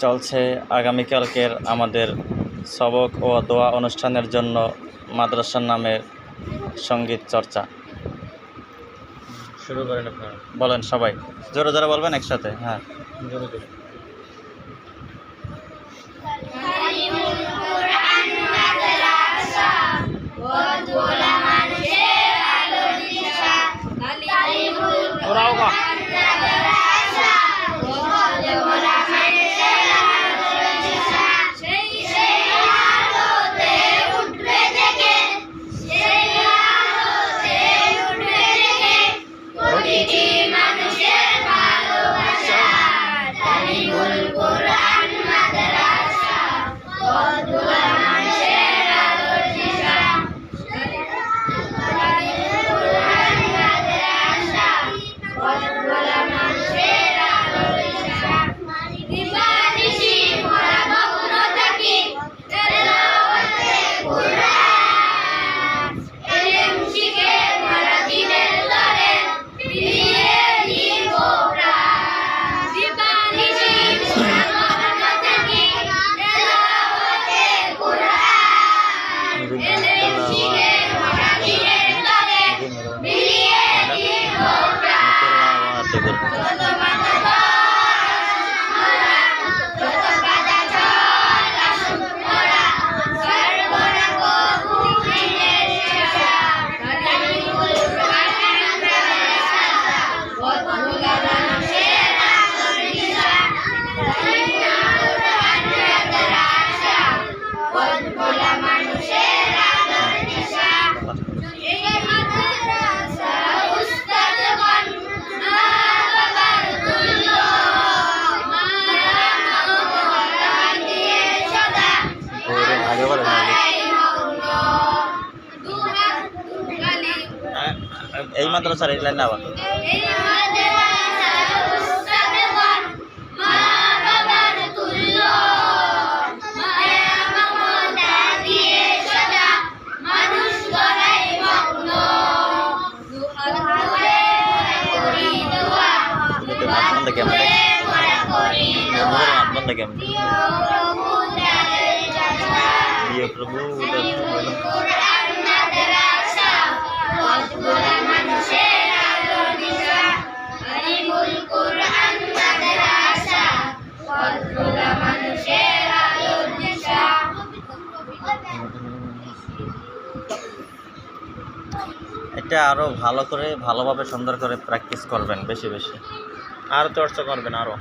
চলছে আগামীকালকের আমাদের সবক ও দোয়া অনুষ্ঠানের জন্য মাদ্রাসার নামে সংগীত চর্চা। শুরু করেন আপনারা। বলেন সবাই। জোরে জোরে বলবেন একসাথে? হ্যাঁ। আগে বলেন এই মাদ্রাসার এই লাইন আবার হাত বন্ধ প্রিয় প্রভু এটা আরও ভালো করে ভালোভাবে সুন্দর করে প্র্যাকটিস করবেন বেশি বেশি। আরও চর্চা করবেন আরও।